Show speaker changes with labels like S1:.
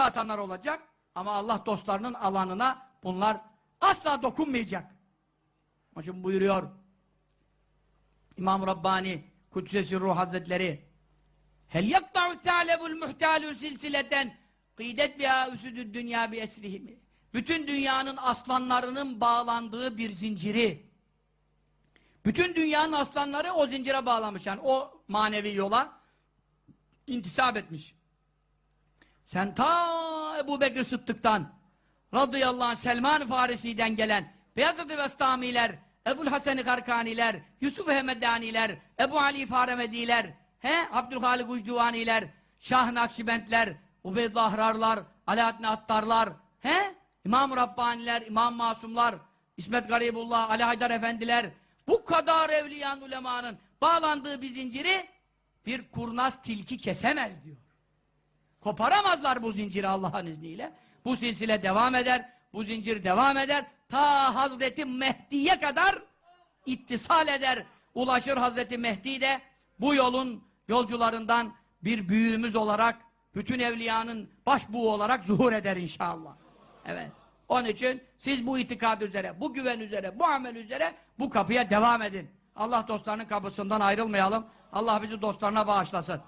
S1: atanlar olacak. Ama Allah dostlarının alanına bunlar asla dokunmayacak. Onun buyuruyor İmam Rabbani Kudsesi Ruh Hazretleri Hel yakta'u thâlebul muhtâlu silsileten kıydet biha üsüdü dünya bi esrihimi bütün dünyanın aslanlarının bağlandığı bir zinciri bütün dünyanın aslanları o zincire bağlamış yani o manevi yola intisap etmiş. Sen ta Ebu Bekir Sıddık'tan radıyallahu anh Selman-ı Farisi'den gelen Beyazıt-ı Vestamiler, Ebul Hasan-ı Karkaniler, Yusuf Hemedaniler, Ebu Ali Faremediler, he? Abdülhalik Ucduvaniler, Şah Nakşibentler, Ubeydullah Ahrarlar, Alaaddin Attarlar, he? İmam Rabbaniler, İmam Masumlar, İsmet Garibullah, Ali Haydar Efendiler, bu kadar evliyan ulemanın bağlandığı bir zinciri bir kurnaz tilki kesemez diyor. Koparamazlar bu zinciri Allah'ın izniyle. Bu silsile devam eder, bu zincir devam eder. Ta Hazreti Mehdi'ye kadar ittisal eder. Ulaşır Hazreti Mehdi de bu yolun yolcularından bir büyüğümüz olarak, bütün evliyanın başbuğu olarak zuhur eder inşallah. Evet. Onun için siz bu itikad üzere, bu güven üzere, bu amel üzere bu kapıya devam edin. Allah dostlarının kapısından ayrılmayalım. Allah bizi dostlarına bağışlasın.